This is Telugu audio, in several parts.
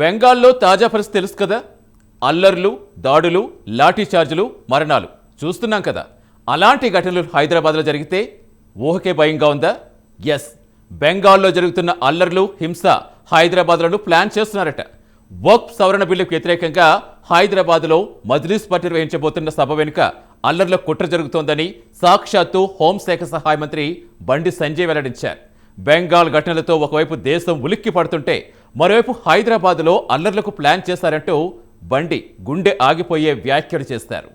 బెంగాల్లో తాజా పరిస్థితి తెలుసు కదా? అల్లర్లు దాడులు లాఠీచార్జీలు మరణాలు. చూస్తున్నాం కదా. అలాంటి ఘటనలు హైదరాబాద్లో జరిగితే ఊహకే భయంగా ఉందా? ఎస్ బెంగాల్లో జరుగుతున్న అల్లర్లు హింస హైదరాబాద్లో ప్లాన్ చేస్తున్నారట. వక్ సవరణ బిల్లుకు వ్యతిరేకంగా హైదరాబాద్లో మజ్లిస్ పార్టీ నిర్వహించబోతున్న సభ వెనుక అల్లర్ల కుట్ర జరుగుతోందని సాక్షాత్తు హోంశాఖ సహాయ మంత్రి బండి సంజయ్ వెల్లడించారు. బెంగాల్ ఘటనలతో ఒకవైపు దేశం ఉలిక్కి పడుతుంటే మరోవైపు హైదరాబాద్లో అల్లర్లకు ప్లాన్ చేశారంటూ బండి గుండె ఆగిపోయే వ్యాఖ్యలు చేస్తారు.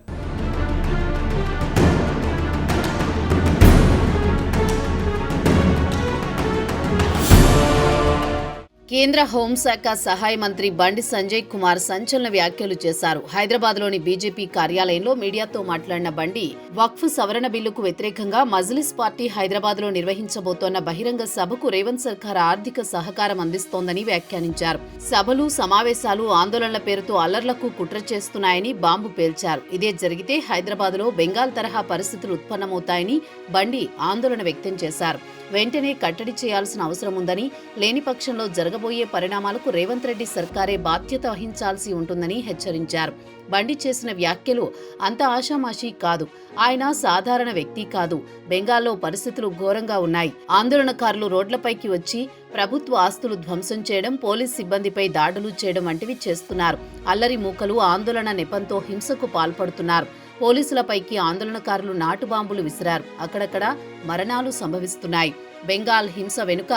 కేంద్ర హోంశాఖ సహాయ మంత్రి బండి సంజయ్ కుమార్ సంచలన వ్యాఖ్యలు చేశారు. హైదరాబాద్లోని బీజేపీ కార్యాలయంలో మీడియాతో మాట్లాడిన బండి వక్ఫ్ సవరణ బిల్లుకు వ్యతిరేకంగా మజ్లిస్ పార్టీ హైదరాబాద్లో నిర్వహించబోతోన్న బహిరంగ సభకు రేవంత్ సర్కార్ ఆర్థిక సహకారం అందిస్తోందని వ్యాఖ్యానించారు. సభలు సమావేశాలు ఆందోళనల పేరుతో అల్లర్లకు కుట్ర చేస్తున్నాయని బాంబు పేల్చారు. ఇదే జరిగితే హైదరాబాద్లో బెంగాల్ తరహా పరిస్థితులు ఉత్పన్నమవుతాయని బండి ఆందోళన వ్యక్తం చేశారు. వెంటనే కట్టడి చేయాల్సిన అవసరం ఉందని లేని పక్షంలో జరగబోయే పరిణామాలకు రేవంత్ రెడ్డి సర్కారే బాధ్యత వహించాల్సి ఉంటుందని హెచ్చరించారు. బండి చేసిన వ్యాఖ్యలు అంత ఆషామాషీ కాదు. ఆయన సాధారణ వ్యక్తి కాదు. బెంగాల్లో పరిస్థితులు ఘోరంగా ఉన్నాయి. ఆందోళనకారులు రోడ్లపైకి వచ్చి ప్రభుత్వ ఆస్తులు ధ్వంసం చేయడం పోలీస్ సిబ్బందిపై దాడులు చేయడం వంటివి చేస్తున్నారు. అల్లరి మూకలు ఆందోళన నెపంతో హింసకు పాల్పడుతున్నారు. పోలీసులపైకి ఆందోళనకారులు నాటు బాంబులు విసిరారు. అక్కడక్కడ మరణాలు సంభవిస్తున్నాయి. బెంగాల్ హింస వెనుక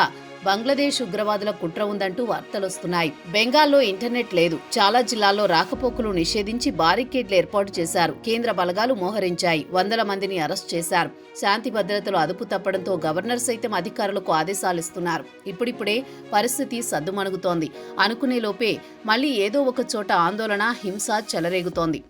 బంగ్లాదేశ్ ఉగ్రవాదుల కుట్ర ఉందంటూ వార్తలొస్తున్నాయి. బెంగాల్లో ఇంటర్నెట్ లేదు. చాలా జిల్లాల్లో రాకపోకలు నిషేధించి బారికేడ్లు ఏర్పాటు చేశారు. కేంద్ర బలగాలు మోహరించాయి. వందల మందిని అరెస్ట్ చేశారు. శాంతి భద్రతలు అదుపు తప్పడంతో గవర్నర్ సైతం అధికారులకు ఆదేశాలు ఇస్తున్నారు. ఇప్పుడిప్పుడే పరిస్థితి సద్దుమణుగుతోంది. అనుకునే లోపే మళ్ళీ ఏదో ఒక చోట ఆందోళన హింస చెలరేగుతోంది.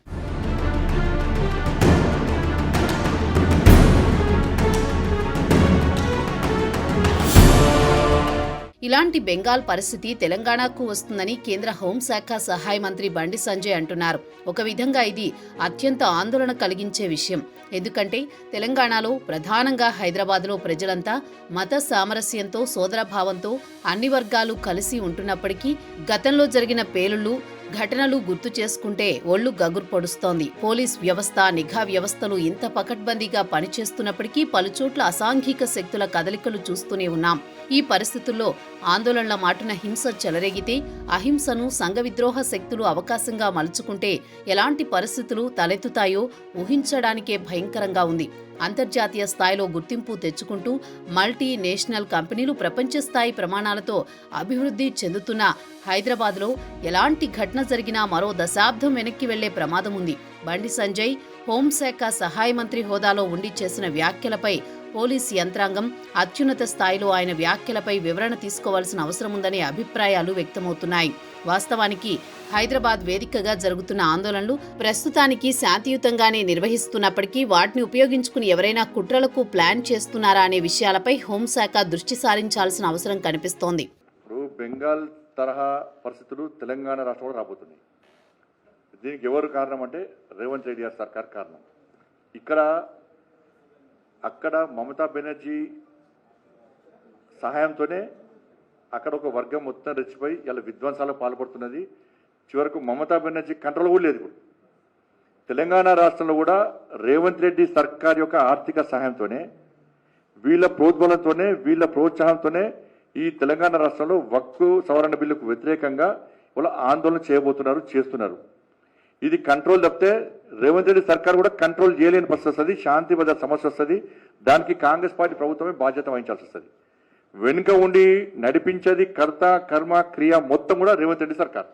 ఇలాంటి బెంగాల్ పరిస్థితి తెలంగాణకు వస్తుందని కేంద్ర హోంశాఖ సహాయ మంత్రి బండి సంజయ్ అంటున్నారు. ఒక విధంగా ఇది అత్యంత ఆందోళన కలిగించే విషయం. ఎందుకంటే తెలంగాణలో ప్రధానంగా హైదరాబాద్లో ప్రజలంతా మత సామరస్యంతో సోదరభావంతో అన్ని వర్గాలు కలిసి ఉంటున్నప్పటికీ గతంలో జరిగిన పేలుళ్ళు ఘటనలు గుర్తు చేసుకుంటే ఒళ్ళు గగురు పొడుస్తోంది. పోలీస్ వ్యవస్థ నిఘా వ్యవస్థలు ఇంత పకడ్బందీగా పనిచేస్తున్నప్పటికీ పలుచోట్ల అసాంఘిక శక్తుల కదలికలు చూస్తూనే ఉన్నాం. ఈ పరిస్థితుల్లో ఆందోళనల మాటున హింస చెలరేగితే అహింసను సంఘ విద్రోహ శక్తులు అవకాశంగా మలుచుకుంటే ఎలాంటి పరిస్థితులు తలెత్తుతాయో ఊహించడానికే భయంకరంగా ఉంది. అంతర్జాతీయ స్థాయిలో గుర్తింపు తెచ్చుకుంటూ మల్టీ నేషనల్ కంపెనీలు ప్రపంచ స్థాయి ప్రమాణాలతో అభివృద్ధి చెందుతున్న హైదరాబాద్లో ఎలాంటి ఘటన జరిగినా మరో దశాబ్దం వెనక్కి వెళ్ళే ప్రమాదం ఉంది బండి సంజయ్ హోంశాఖ సహాయ మంత్రి హోదాలో ఉండి చేసిన వ్యాఖ్యలపై పోలీస్ యంత్రాంగం అత్యున్నత స్థాయిలో ఆయన వ్యాఖ్యలపై వివరణ తీసుకోవాల్సిన అవసరం ఉందనే అభిప్రాయాలు వ్యక్తమవుతున్నాయి. వాస్తవానికి హైదరాబాద్ వేదికగా జరుగుతున్న ఆందోళనలు ప్రస్తుతానికి శాంతియుతంగానే నిర్వహిస్తున్నప్పటికీ వాటిని ఉపయోగించుకుని ఎవరైనా కుట్రలకు ప్లాన్ చేస్తున్నారా అనే విషయాలపై హోంశాఖ దృష్టి సారించాల్సిన అవసరం కనిపిస్తోంది. బెంగాల్ తరహా పరిస్థితులు తెలంగాణ రాష్ట్రంలో రాబోతున్నాయి. దీనికి ఎవరు కారణం అంటే రేవంత్ రెడ్డి గారి సర్కార్ కారణం. ఇక్కడ అక్కడ మమతా బెనర్జీ సహాయంతోనే అక్కడ ఒక వర్గం మొత్తం రెచ్చిపోయి ఇలా విధ్వంసాలకు పాల్పడుతున్నది. చివరకు మమతా బెనర్జీ కంట్రోల్ కూడా లేదు ఇప్పుడు. తెలంగాణ రాష్ట్రంలో కూడా రేవంత్ రెడ్డి సర్కార్ యొక్క ఆర్థిక సహాయంతోనే వీళ్ళ ప్రోద్బలంతోనే వీళ్ళ ప్రోత్సాహంతోనే ఈ తెలంగాణ రాష్ట్రంలో వక్కు సవరణ బిల్లుకు వ్యతిరేకంగా వాళ్ళు ఆందోళన చేయబోతున్నారు చేస్తున్నారు. ఇది కంట్రోల్ తప్పితే రేవంత్ రెడ్డి సర్కార్ కూడా కంట్రోల్ చేయలేని పరిస్థితి వస్తుంది శాంతి భద్రత సమస్య వస్తుంది. దానికి కాంగ్రెస్ పార్టీ ప్రభుత్వమే బాధ్యత వహించాల్సి వస్తుంది. వెనుక ఉండి నడిపించేది కర్త కర్మ క్రియ మొత్తం కూడా రేవంత్ రెడ్డి సర్కార్.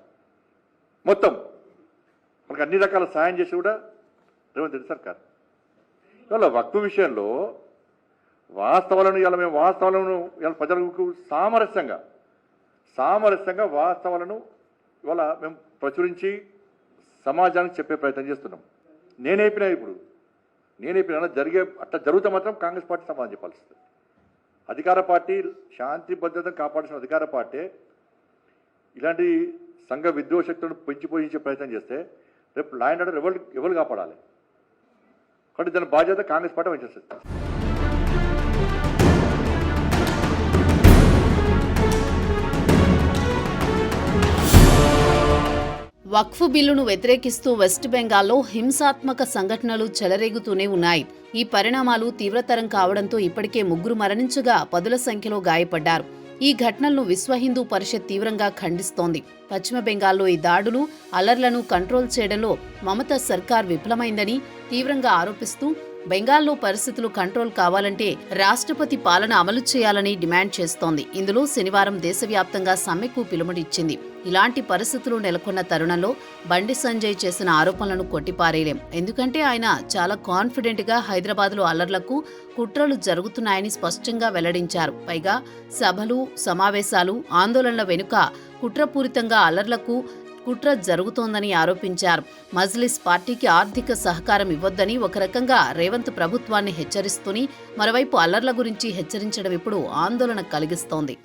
మొత్తం. మనకు అన్ని రకాల సాయం చేసి కూడా రేవంత్ రెడ్డి సర్కార్. ఇవాళ వక్ఫ్ విషయంలో వాస్తవాలను ఇలా మేము వాస్తవాలను ఇలా ప్రజలకు సామరస్యంగా సామరస్యంగా వాస్తవాలను ఇవాళ మేము ప్రచురించి సమాజానికి చెప్పే ప్రయత్నం చేస్తున్నాం. నేనైపోయినా ఇప్పుడు నేనైపోయినా జరిగే అట్లా జరుగుతా మాత్రం కాంగ్రెస్ పార్టీ సమాధానం చెప్పాల్సి అధికార పార్టీ శాంతి భద్రతను కాపాడాల్సిన అధికార పార్టీ ఇలాంటి సంఘ విద్రోహశక్తులను పెంచి పోషించే ప్రయత్నం చేస్తే రేపు లా అండ్ ఆర్డర్ ఎవరు ఎవరు కాపాడాలి? కాబట్టి దాని బాధ్యత కాంగ్రెస్ పార్టీ వహించేస్తుంది వక్ఫ్ బిల్లును వ్యతిరేకిస్తూ వెస్ట్ బెంగాల్లో హింసాత్మక సంఘటనలు చెలరేగుతూనే ఉన్నాయి. ఈ పరిణామాలు తీవ్రతరం కావడంతో ఇప్పటికే ముగ్గురు మరణించగా పదుల సంఖ్యలో గాయపడ్డారు. ఈ ఘటనలను విశ్వ హిందూ పరిషత్ తీవ్రంగా ఖండిస్తోంది. పశ్చిమ బెంగాల్లో ఈ దాడులు అలర్లను కంట్రోల్ చేయడంలో మమతా సర్కార్ విఫలమైందని తీవ్రంగా ఆరోపిస్తూ బెంగాల్లో పరిస్థితులు కంట్రోల్ కావాలంటే రాష్ట్రపతి పాలన అమలు చేయాలని డిమాండ్ చేస్తోంది. ఇందులో శనివారం దేశవ్యాప్తంగా సమ్మెకు పిలుపునిచ్చింది. ఇలాంటి పరిస్థితులు నెలకొన్న తరుణంలో బండి సంజయ్ చేసిన ఆరోపణలను కొట్టిపారేయలేం. ఎందుకంటే ఆయన చాలా కాన్ఫిడెంట్గా హైదరాబాద్లో అల్లర్లకు కుట్రలు జరుగుతున్నాయని స్పష్టంగా వెల్లడించారు. పైగా సభలు సమావేశాలు ఆందోళనల వెనుక కుట్రపూరితంగా అల్లర్లకు కుట్ర జరుగుతోందని ఆరోపించారు. మజ్లిస్ పార్టీకి ఆర్థిక సహకారం ఇవ్వొద్దని ఒక రకంగా రేవంత్ ప్రభుత్వాన్ని హెచ్చరిస్తూని మరోవైపు అల్లర్ల గురించి హెచ్చరించడం ఇప్పుడు ఆందోళన కలిగిస్తోంది.